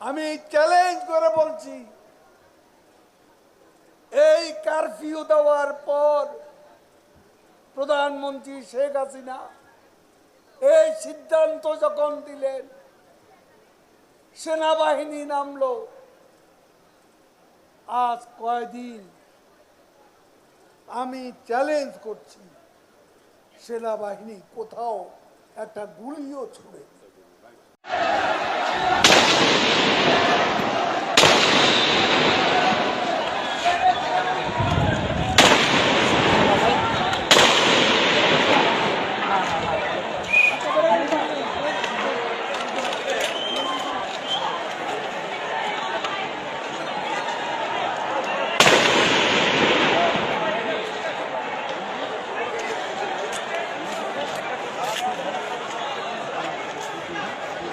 আমি চ্যালেঞ্জ করে বলছি, এই কারফিউ দেওয়ার পর প্রধানমন্ত্রী শেখ হাসিনা এই সিদ্ধান্ত যখন দিলেন, সেনাবাহিনী নামল। আজ কয়দিন আমি চ্যালেঞ্জ করছি, সেনাবাহিনী কোথাও একটা গুলিও ছুড়ে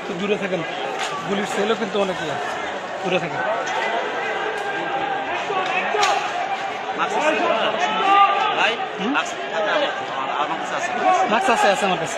একটু দূরে থাকেন। গুলির সেলও কিন্তু অনেক ইয়ে। দূরে থাকেন। মাস্ক আছে আছে আমার কাছে